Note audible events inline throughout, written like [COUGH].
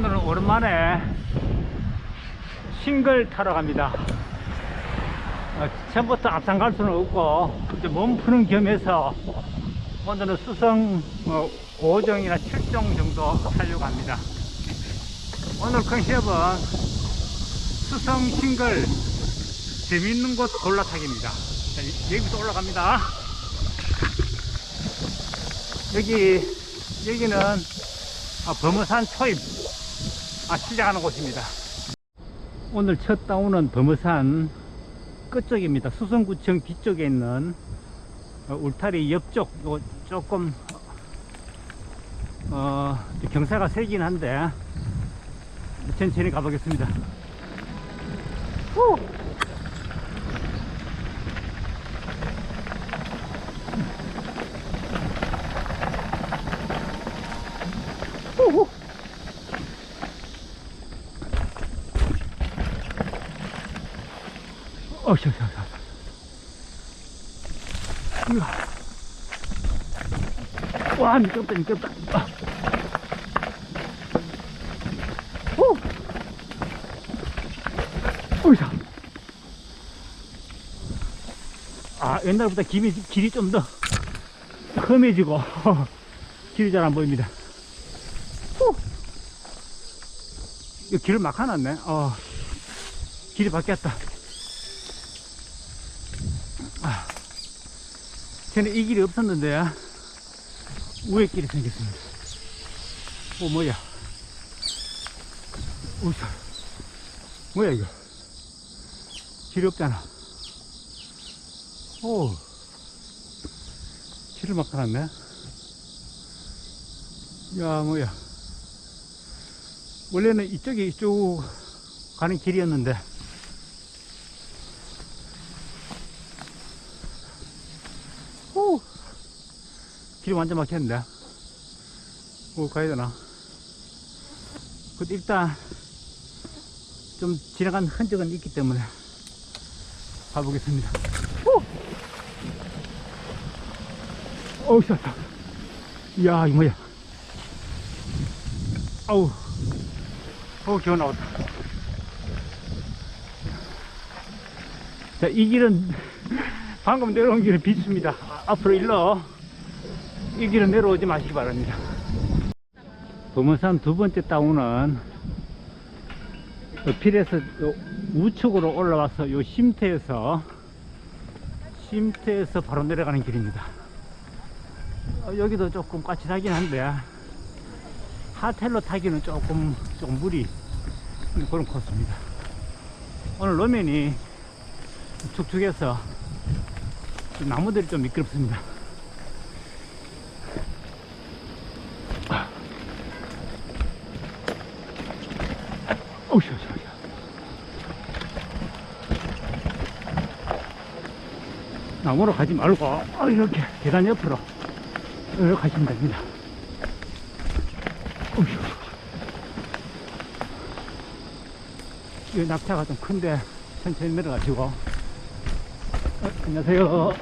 오늘은 오랜만에 싱글 타러 갑니다. 어, 처음부터 앞산 갈 수는 없고 이제 몸 푸는 겸해서 오늘은 수성 어, 5정이나 7정 정도 타려고 합니다. 오늘 컨셉은 수성 싱글 재밌는 곳 골라타기입니다. 자, 이- 여기부터 올라갑니다. 여기 여기는 아, 범어산 초입 아, 시작하는 곳입니다. 오늘 첫 다운은 범어산 끝쪽입니다. 수성구청 뒤쪽에 있는 어, 울타리 옆쪽 요 조금 어, 경사가 세긴 한데 천천히 가보겠습니다. 후! 어, 저, 저, 저, 저. 이야. 와, 미끄럽다, 미끄럽다. 아. 오! 어이사. 아, 옛날보다 길이, 길이 좀 더 험해지고, [LAUGHS] 길이 잘 안 보입니다. 길을 막 해놨네. 어, 길이 바뀌었다. 전에 이 길이 없었는데, 우회 길이 생겼습니다. 오, 뭐야. 우사. 뭐야, 이거. 길이 없잖아. 오. 길을 막 해놨네. 야, 뭐야. 원래는 이쪽이 쭉 가는 길이었는데 오 길이 완전 막혔는데. 오 가야 되나? 그 일단 좀 지나간 흔적은 있기 때문에 가보겠습니다. 오! 어우 쌌다. 이야 이 뭐야? 아우. 어, 기어 나왔다. 자, 이 길은 방금 내려온 길은 비습니다. 앞으로 일러 이 길은 내려오지 마시기 바랍니다. 범어산 두 번째 다운은 필에서 요 우측으로 올라와서 요 쉼터에서 쉼터에서 바로 내려가는 길입니다. 어, 여기도 조금 까칠하긴 한데 하텔로 타기는 조금 조금 무리 그런 코스입니다. 오늘路面이 축축해서 좀 나무들이 좀 미끄럽습니다. 어우, 씨, 씨, 씨. 나무로 가지 말고 어, 이렇게 계단 옆으로 이렇게 가시면 됩니다. 이 낙차가 좀 큰데 천천히 내려가지고. 어, 안녕하세요.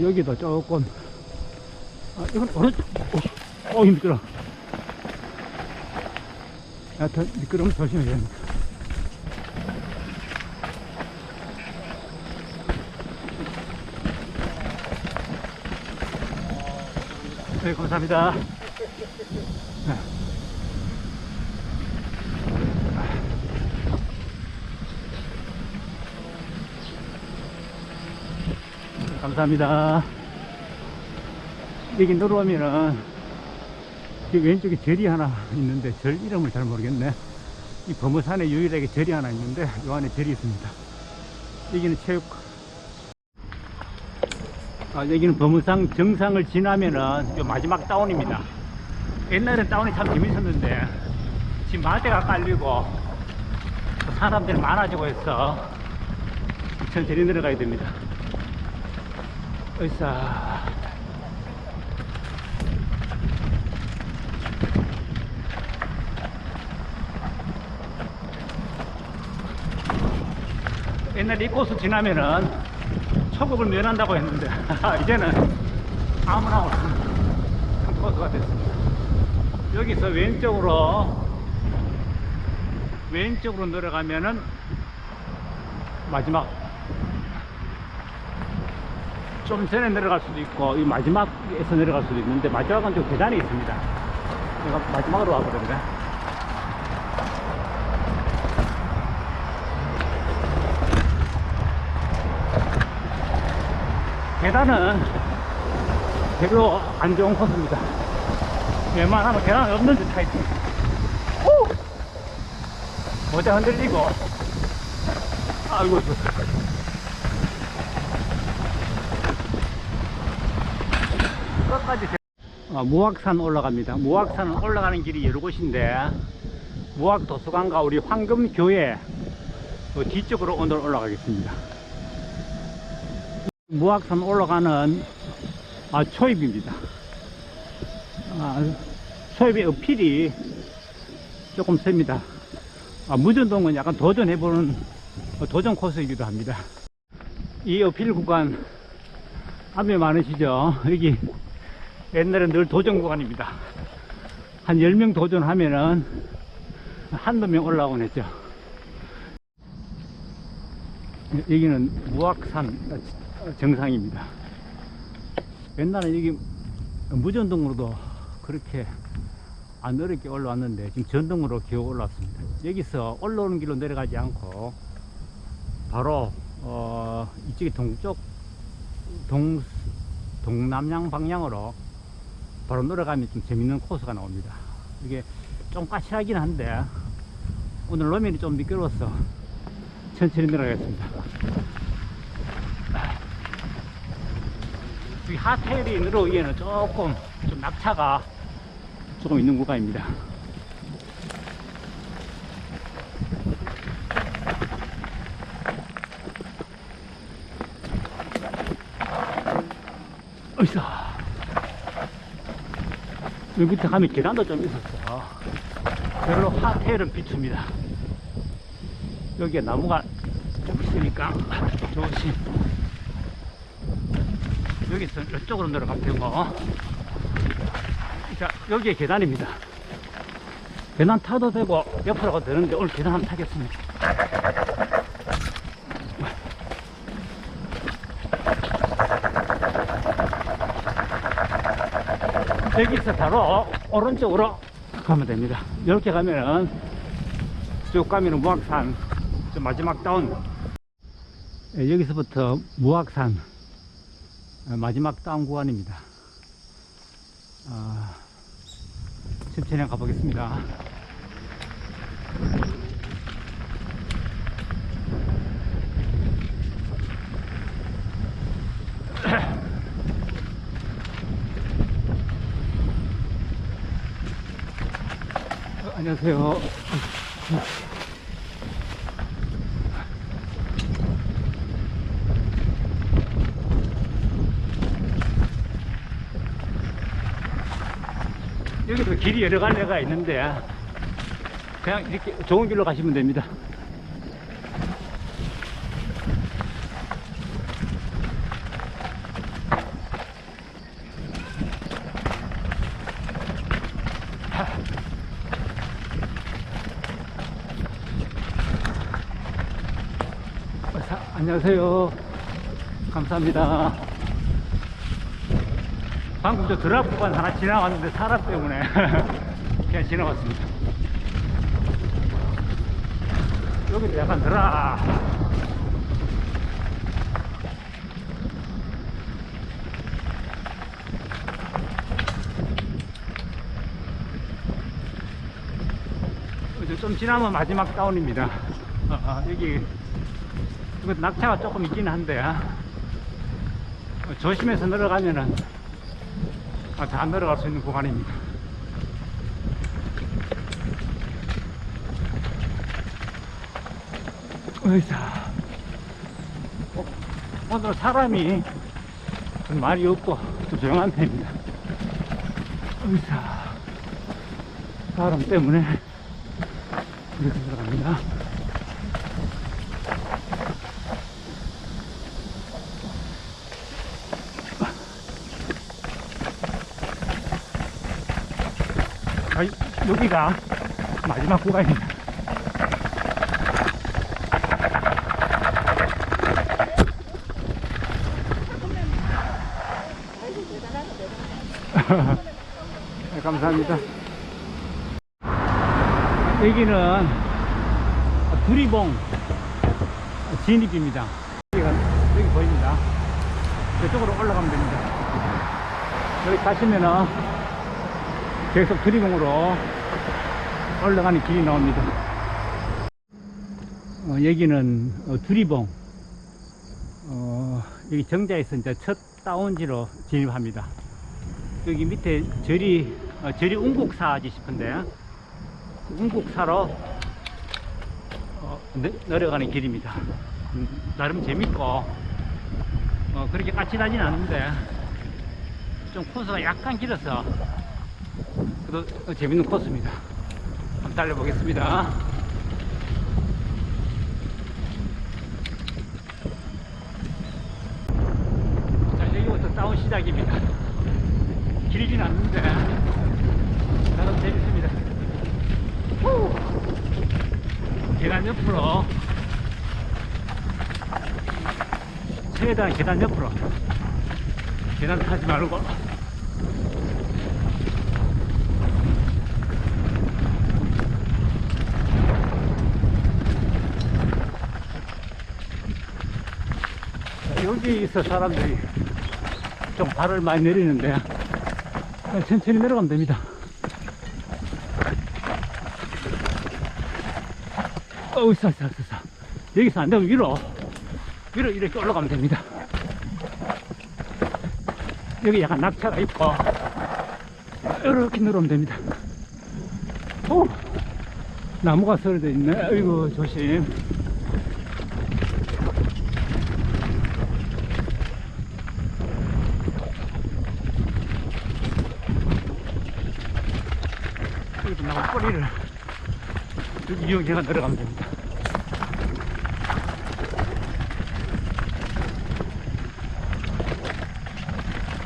여기도 조금 아, 이건 오른쪽 어, 어 미끄러 하여튼 미끄러움 조심해야 됩니다 네 감사합니다 네. 감사합니다. 여기 내려오면은 이 왼쪽에 절이 하나 있는데 절 이름을 잘 모르겠네. 이 범어산에 유일하게 절이 하나 있는데 요 안에 절이 있습니다. 여기는 체육 아, 여기는 범어산 정상을 지나면은 요 마지막 다운입니다. 옛날엔 다운이 참 재밌었는데 지금 마대가 깔리고 또 사람들이 많아지고 해서 천천히 내려가야 됩니다. 으쌰. 옛날에 이 코스 지나면은 초급을 면한다고 했는데 [LAUGHS] 이제는 아무나 오는 코스가 됐습니다. 여기서 왼쪽으로 왼쪽으로 내려가면은 마지막 좀 전에 내려갈 수도 있고 이 마지막에서 내려갈 수도 있는데 마지막은 좀 계단이 있습니다. 제가 마지막으로 와버렸네. 계단은 별로 안 좋은 코스입니다. 웬만하면 계단 없는 듯 타이트. 오! 모자 흔들리고. 아이고, 이거. 끝까지. 제- 어, 무악산 올라갑니다. 무악산은 올라가는 길이 여러 곳인데, 무악 도서관과 우리 황금교회 그 뒤쪽으로 오늘 올라가겠습니다. 무악산 올라가는 아, 초입입니다. 아, 초입의 어필이 조금 셉니다. 아, 무전동은 약간 도전해보는 어, 도전 코스이기도 합니다. 이 어필 구간 앞에 많으시죠? 여기 옛날에 늘 도전 구간입니다. 한 10명 도전하면은 한두 명 올라오곤 했죠. 여기는 무악산 정상입니다. 옛날에 여기 무전동으로도 그렇게 안 어렵게 올라왔는데 지금 전동으로 겨우 올라왔습니다. 여기서 올라오는 길로 내려가지 않고 바로 어 이쪽에 동쪽 동 동남양 방향으로 바로 내려가면 좀 재밌는 코스가 나옵니다. 이게 좀 까칠하긴 한데 오늘路面이 좀 미끄러워서 천천히 내려가겠습니다. 이 하테일이 내려오기에는 조금 좀 낙차가 조금 있는 구간입니다. 어이서 여기 밑에 가면 계단도 좀 있었어. 별로 하테일은 비춥니다. 여기에 나무가 좀 있으니까 조심. 여기서 이쪽으로 내려가면 되고 자 여기에 계단입니다. 계단 타도 되고 옆으로 가도 되는데 오늘 계단 한번 타겠습니다. 여기서 바로 오른쪽으로 가면 됩니다. 이렇게 가면은 쭉 가면은 무악산. 저 마지막 다운. 예, 여기서부터 무악산. 어, 마지막 다운 구간입니다. 아, 천천히 가보겠습니다. 어, [COUGHS] 안녕하세요. 여기도 길이 여러 갈래가 있는데 그냥 이렇게 좋은 길로 가시면 됩니다. 어, 사- 안녕하세요. 감사합니다. 방금 저 드랍 구간 하나 지나갔는데 사람 때문에 [LAUGHS] 그냥 지나갔습니다. 여기도 약간 드랍. 이제 좀 지나면 마지막 다운입니다. 어, 어, 여기 낙차가 조금 있긴 한데 어, 조심해서 내려가면은 아, 다 내려갈 수 있는 구간입니다. 어이사. 어, 오늘 사람이 좀 많이 없고 좀 조용한 편입니다. 어이사. 사람 때문에 이렇게 들어갑니다. 아, 여기가 마지막 구간입니다. [LAUGHS] 네, 감사합니다. 여기는 두리봉 진입입니다. 여기 보입니다. 이쪽으로 올라가면 됩니다. 여기 가시면은 계속 두리봉으로 올라가는 길이 나옵니다. 어, 여기는 어, 두리봉. 어, 여기 정자에서 이제 첫 다운지로 진입합니다. 여기 밑에 절이, 어, 절이 웅국사지 싶은데, 웅국사로 어, 내, 내려가는 길입니다. 음, 나름 재밌고, 어, 그렇게 까칠하진 않은데, 좀 코스가 약간 길어서, 그래도 어, 재밌는 코스입니다. 한번 달려보겠습니다. 자, 여기부터 다운 시작입니다. 길진 않는데, 나름 재밌습니다. 후! 계단 옆으로, 최대한 계단 옆으로, 계단 타지 말고, 여기서 사람들이 좀 발을 많이 내리는데 천천히 내려가면 됩니다. 어우, 싸, 싸, 싸, 싸. 여기서 안 되면 위로, 위로 이렇게 올라가면 됩니다. 여기 약간 낙차가 있고, 이렇게 내려오면 됩니다. 오! 나무가 썰어져 있네. 아이고, 조심. 여기도 나무 뿌리를 여기 이용 제가 내려가면 됩니다.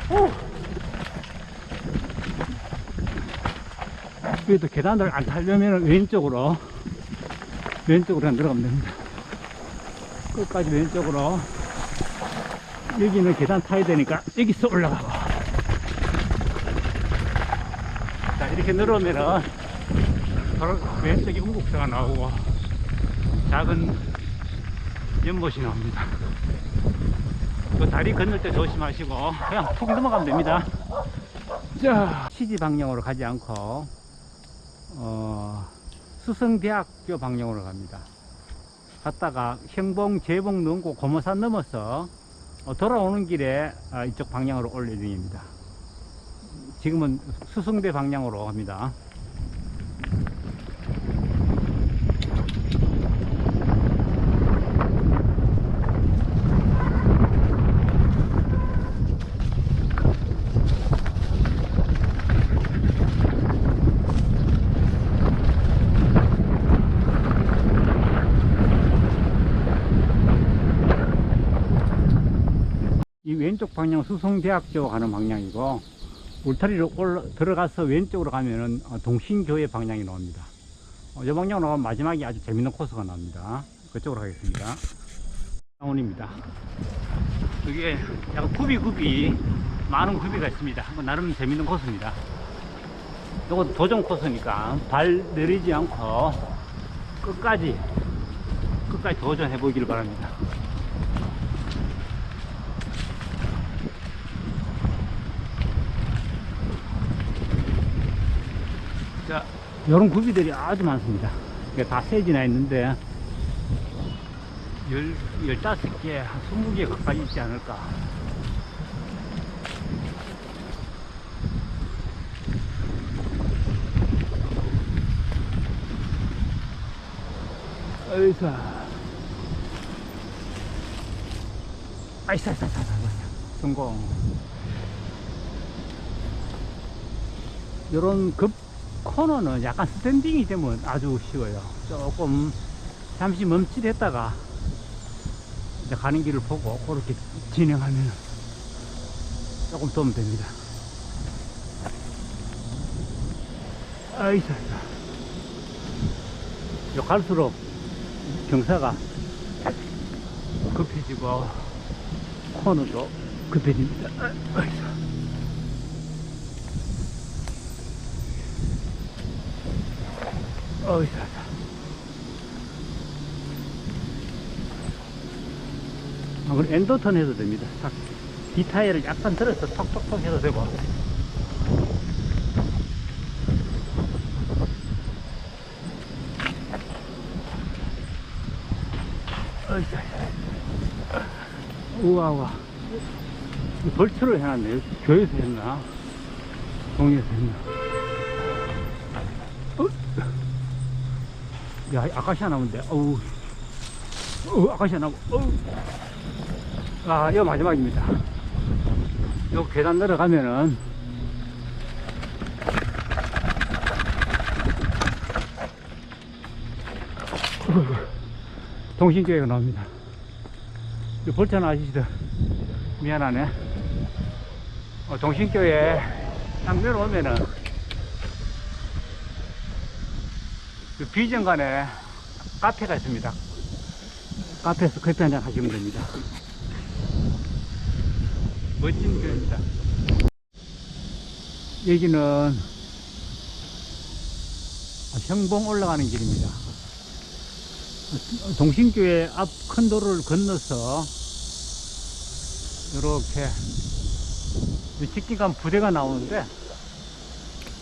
오! 여기도 계단을 안 타려면 왼쪽으로 왼쪽으로 내려가면 됩니다. 끝까지 왼쪽으로 여기는 계단 타야 되니까 여기서 올라가고 자 이렇게 내려오면은 바로 왼쪽에 음국사가 나오고 작은 연못이 나옵니다. 그 다리 건널 때 조심하시고 그냥 푹 넘어가면 됩니다. 자 시지 방향으로 가지 않고 어, 수성대학교 방향으로 갑니다. 갔다가 형봉, 재봉 넘고 고모산 넘어서 어, 돌아오는 길에 아, 이쪽 방향으로 올 예정입니다. 지금은 수성대 방향으로 갑니다. 이 왼쪽 방향 수성대학교 가는 방향이고 울타리로 올라, 들어가서 왼쪽으로 가면은 어, 동신교회 방향이 나옵니다. 어, 이 방향으로 가면 마지막에 아주 재밌는 코스가 나옵니다. 그쪽으로 가겠습니다. 다운입니다. 여기에 약간 굽이굽이 많은 굽이가 있습니다. 뭐 나름 재밌는 코스입니다. 이건 도전 코스니까 발 내리지 않고 끝까지 끝까지 도전해 보기를 바랍니다. 자, 이런 구비들이 아주 많습니다. 다 세지나 있는데, 열, 열다섯 개, 한 스무 개 가까이 있지 않을까. 아이싸, 싸, 싸, 싸, 성공. 요런 급 코너는 약간 스탠딩이 되면 아주 쉬워요. 조금 잠시 멈칫했다가 이제 가는 길을 보고 그렇게 진행하면 조금 도움 됩니다. 아이사. 요 갈수록 경사가 급해지고 코너도 급해집니다. 아, 아이사. 어이사. 아, 그럼 엔도턴 해도 됩니다. 탁. 디타일을 약간 들어서 톡톡톡 해도 되고. 어이자. 우와, 우와. 벌초를 해놨네. 교회에서 했나? 동네에서 했나? 야, 아카시아 나무인데, 어우. 어, 아카시아 나무, 어우. 아, 이거 마지막입니다. 요 계단 내려가면은, [LAUGHS] 동신교회가 나옵니다. 이 볼천 아시죠? 미안하네. 어, 동신교회 딱 내려오면은, 비전간에 카페가 있습니다. 카페에서 커피 한잔 하시면 됩니다. 멋진 교회입니다. 여기는 형봉 올라가는 길입니다. 동신교회 앞 큰 도로를 건너서 이렇게 직기간 부대가 나오는데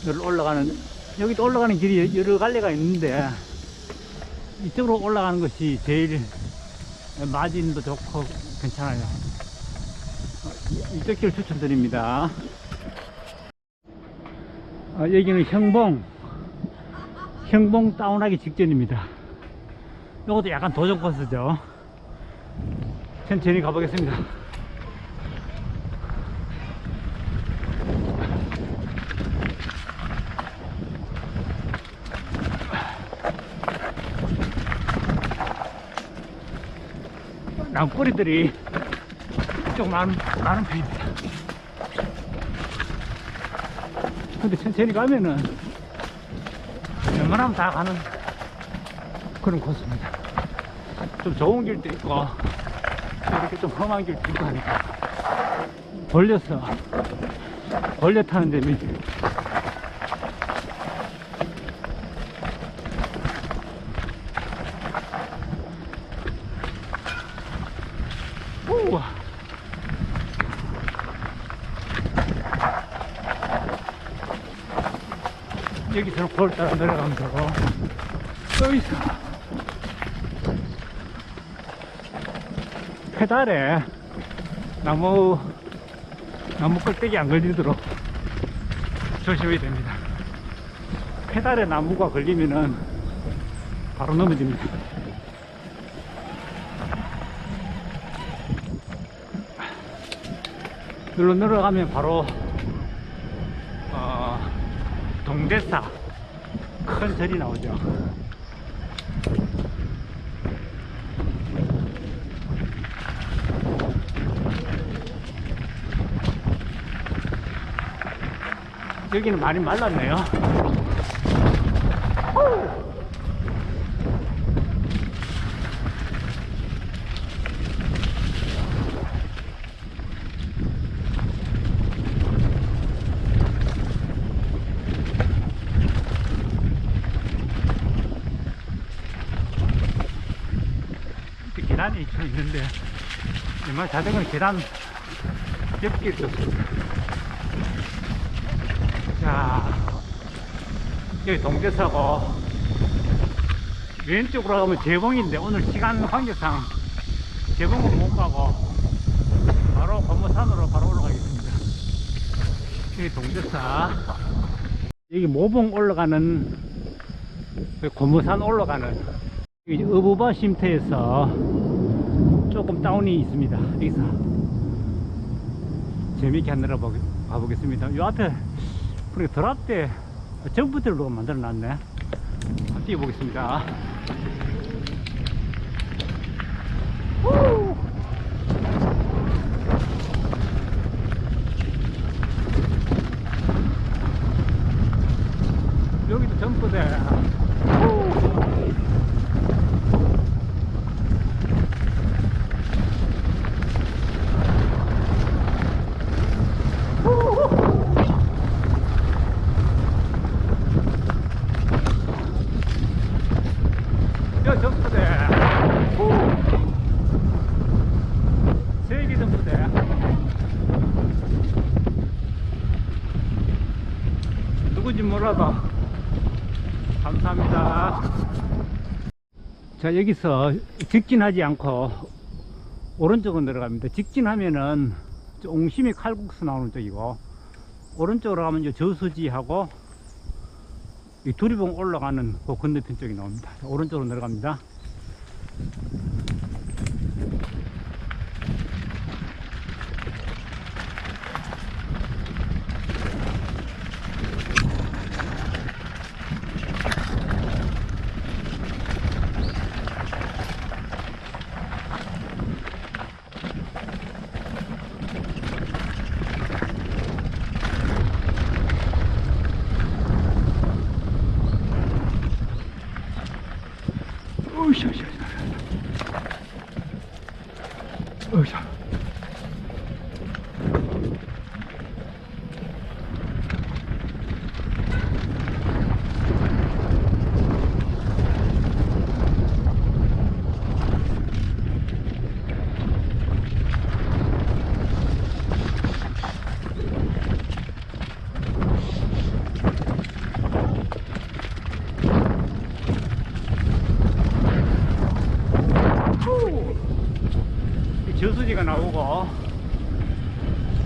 여기 올라가는 여기도 올라가는 길이 여러 갈래가 있는데 이쪽으로 올라가는 것이 제일 마진도 좋고 괜찮아요. 이쪽 길 추천드립니다. 아, 여기는 형봉, 형봉 다운하기 직전입니다. 이것도 약간 도전 코스죠. 천천히 가보겠습니다. 나무꼬리들이 좀 많은, 많은 편입니다. 근데 천천히 가면은 웬만하면 다 가는 그런 코스입니다. 좀 좋은 길도 있고 이렇게 좀 험한 길도 있고 하니까 벌려서 벌려 타는 데미 우와 볼 따라 내려가면 되고. 여기서 페달에 나무 나무 껍데기 안 걸리도록 조심해야 됩니다. 페달에 나무가 걸리면은 바로 넘어집니다. 여기로 내려가면 바로 어, 동대사 큰 절이 나오죠. 여기는 많이 말랐네요. 이렇게 계단이 좀 있는데 정말 자전거는 계단 없습니다. 자 여기 동대사고 왼쪽으로 가면 재봉인데 오늘 시간 관계상 재봉은 못 가고 바로 건모산으로 바로 올라가겠습니다. 여기 동대사 여기 모봉 올라가는 그 고무산 올라가는 어부바 쉼터에서 조금 다운이 있습니다. 여기서 재미있게 한 내려 가보겠습니다. 이 앞에 그리고 드랍대 점프대로 만들어 놨네. 뛰어보겠습니다. 후! 여기도 점프대. 야, 점프대. 세개 점프대. 누군지 몰라도 감사합니다. 자, 여기서 직진하지 않고 오른쪽으로 내려갑니다. 직진하면은 저 옹심이 칼국수 나오는 쪽이고 오른쪽으로 가면 이제 저수지하고 이 두리봉 올라가는 그 건너편 쪽이 나옵니다. 자, 오른쪽으로 내려갑니다. 나오고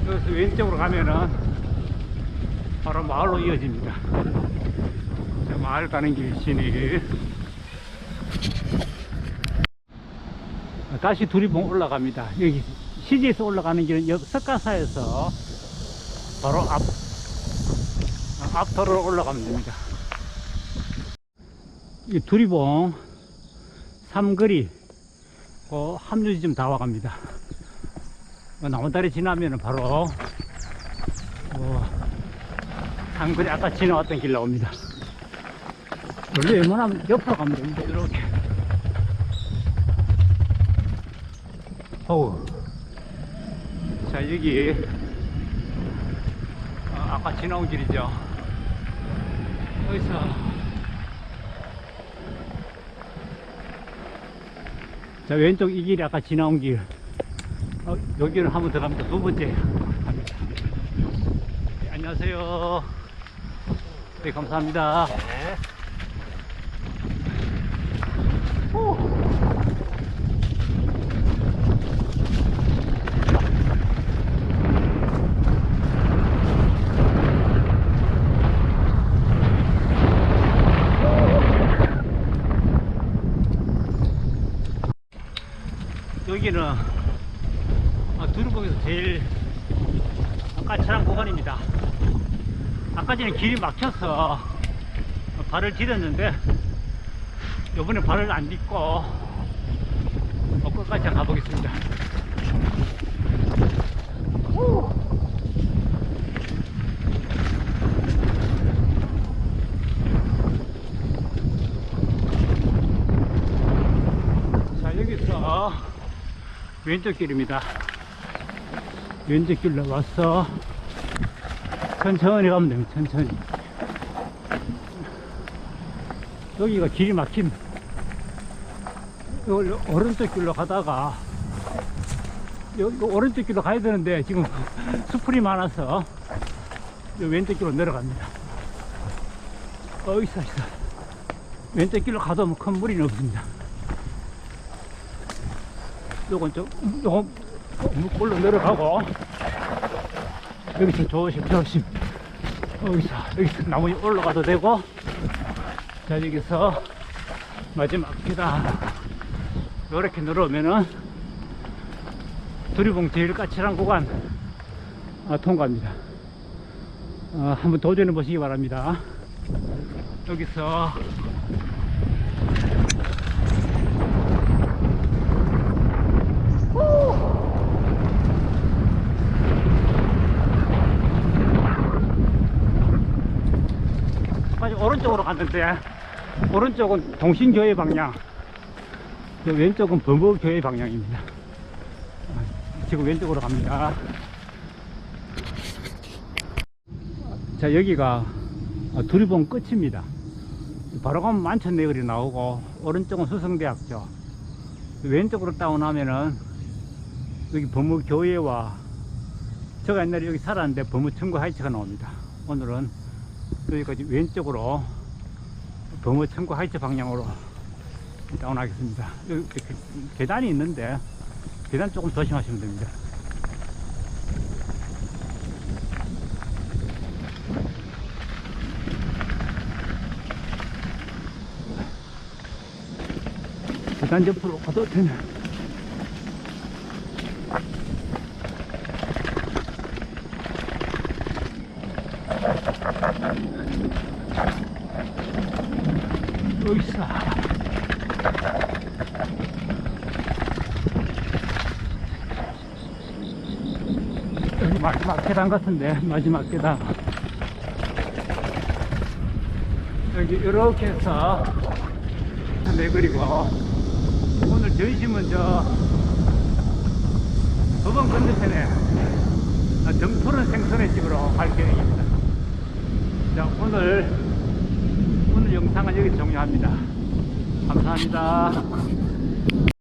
여기서 왼쪽으로 가면은 바로 마을로 이어집니다. 자, 마을 가는 길 신일 다시 두리봉 올라갑니다. 여기 시지에서 올라가는 길은 석가사에서 바로 앞 아, 앞도로 올라가면 됩니다. 이 두리봉 삼거리 그 합류지점 다 와갑니다. 어, 나무다리 지나면 바로 어, 상거리 아까 지나왔던 길 나옵니다. 원래 웬만하면 옆으로 가면 됩니다. 이렇게. 어우. 자, 여기 어, 아까 지나온 길이죠. 여기서 자, 왼쪽 이 길이 아까 지나온 길. 어, 여기는 한번 더 갑니다. 두 번째 갑니다. 네, 안녕하세요. 네, 감사합니다. 오. 여기는 아, 두루봉에서 제일 까칠한 구간입니다. 아까 전에 길이 막혀서 발을 디뎠는데 이번에 발을 안 딛고 어, 끝까지 가보겠습니다. 후. 자 여기서 왼쪽 길입니다. 길로 와서 천천히 가면 됩니다. 천천히. 여기가 길이 막힌 오른쪽 길로 가다가 요, 요 오른쪽 길로 가야 되는데 지금 [LAUGHS] 수풀이 많아서 요 왼쪽 길로 내려갑니다. 어 있어 있어. 왼쪽 길로 가도 뭐큰 무리는 없습니다. 요건 좀, 요건 물골로 내려가고, 여기서 조심, 조심. 여기서, 여기서 나무 에 올라가도 되고, 자, 여기서 마지막 계단. 요렇게 내려오면은, 두리봉 제일 까칠한 구간, 아, 통과합니다. 어, 한번 도전해 보시기 바랍니다. 여기서 오른쪽으로 갔는데 오른쪽은 동신교회 방향 저 왼쪽은 범어교회 방향입니다. 지금 왼쪽으로 갑니다. 자 여기가 두리봉 끝입니다. 바로 가면 만천내거리 나오고 오른쪽은 수성대학교. 왼쪽으로 다운하면은 여기 범어교회와 제가 옛날에 여기 살았는데 범어청구 하이츠가 나옵니다. 오늘은 여기까지 왼쪽으로 범어청구 하이츠 방향으로 다운하겠습니다. 여기 이렇게 계단이 있는데 계단 조금 조심하시면 됩니다. 계단 옆으로 가도 되네 여기 있어 여기 마지막 계단 같은데 마지막 계단 여기 이렇게 해서 내그리고 오늘 전심은 저 도봉 건너편에 정푸른 생선의 집으로 갈 계획입니다. 자 오늘 오늘 영상은 여기서 종료합니다. 감사합니다